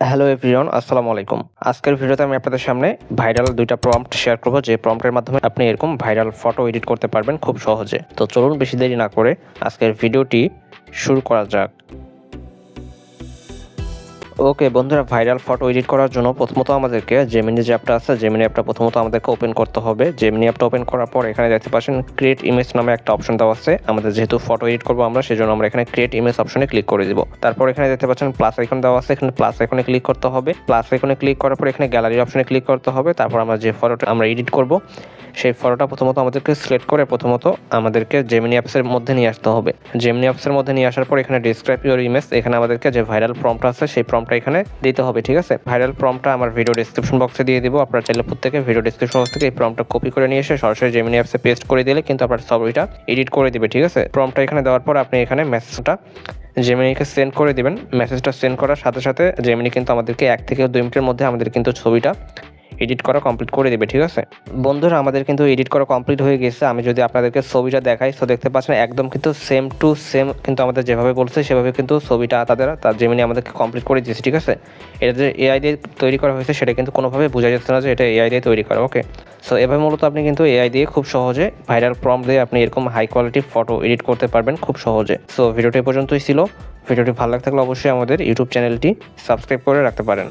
Hello everyone, আসসালামু আলাইকুম। আজকের ভিডিওতে আমি আপনাদের সামনে ভাইরাল দুইটা প্রম্পট শেয়ার করব। যে প্রম্পটের মাধ্যমে আপনি এরকম ভাইরাল ফটো এডিট করতে পারবেন খুব সহজে। তো চলুন বেশি দেরি না করে আজকের ভিডিওটি শুরু করা যাক। ওকে, বন্ধুরা ভাইরাল ফটো এডিট করার জন্য প্রথমত আমাদেরকে জেমিনি যে অ্যাপটা আছে জেমিনি অ্যাপটা প্রথমত আমাদেরকে ওপেন করতে হবে। জেমিনি অ্যাপটা ওপেন করার পর এখানে দেখতে পাচ্ছেন ক্রিয়েট ইমেজ নামে একটা অপশন দেওয়া আছে। আমাদের যেহেতু ফটো এডিট করব আমরা, সেজন্য আমরা এখানে ক্রিয়েট ইমেজ অপশনে ক্লিক করে দিব। তারপর এখানে দেখতে পাচ্ছেন প্লাস আইকন দেওয়া আছে, এখানে প্লাস আইকনে ক্লিক করতে হবে। প্লাস আইকনে ক্লিক করার পর এখানে গ্যালারি অপশনে ক্লিক করতে হবে। তারপর আমরা যে ফটোটা আমরা এডিট করব, সেই ফটোটা প্রথমত আমাদেরকে সিলেক্ট করে প্রথমত আমাদেরকে জেমিনি অ্যাপসের মধ্যে নিয়ে আসতে হবে। জেমিনি অ্যাপসের মধ্যে নিয়ে আসার পর এখানে ডিসক্রাইব ইউর ইমেজ এখানে আমাদেরকে যে ভাইরাল প্রম্পটা আছে, সেই প্রম্পটা এখানে দিতে হবে, ঠিক আছে? ভাইরাল ফর্মটা আমার ভিডিও ডিসক্রিপশন বক্সে দিয়ে দিব। আপনারা চাইলে থেকে ভিডিও ডিসক্রিপশন বক্স থেকে এই ফর্মটা কপি করে নিয়ে এসে সরাসরি জেমিনি অ্যাপসে পেস্ট করে দিলে কিন্তু আপনার সবইটা এডিট করে দিবে, ঠিক আছে? ফর্মটা এখানে দেওয়ার পর আপনি এখানে মেসেজটা জেমিনিকে সেন্ড করে দিবেন। মেসেজটা সেন্ড করার সাথে সাথে জেমিনি কিন্তু আমাদেরকে এক থেকে দুই মিনিটের মধ্যে আমাদের কিন্তু ছবিটা এডিট করা কমপ্লিট করে দেবে, ঠিক আছে? বন্ধুরা, আমাদের কিন্তু এডিট করা কমপ্লিট হয়ে গেছে। আমি যদি আপনাদেরকে ছবিটা দেখাই, তো দেখতে পাচ্ছেন একদম কিন্তু সেম টু সেম কিন্তু আমাদের যেভাবে বলছে, সেভাবে কিন্তু ছবিটা তাদের, তার জেমিনি আমাদেরকে কমপ্লিট করে দিয়েছে, ঠিক আছে? এটা যে এআই দিয়ে তৈরি করা হয়েছে, সেটা কিন্তু কোনোভাবে বোঝা যাচ্ছে না যে এটা এআই দিয়ে তৈরি করা ওকে সো এভাবে মূলত আপনি কিন্তু এআই দিয়ে খুব সহজে ভাইরাল প্রম দিয়ে আপনি এরকম হাই কোয়ালিটি ফটো এডিট করতে পারবেন খুব সহজে। সো ভিডিওটি পর্যন্তই ছিল। ভিডিওটি ভালো লাগতে থাকলে অবশ্যই আমাদের ইউটিউব চ্যানেলটি সাবস্ক্রাইব করে রাখতে পারেন।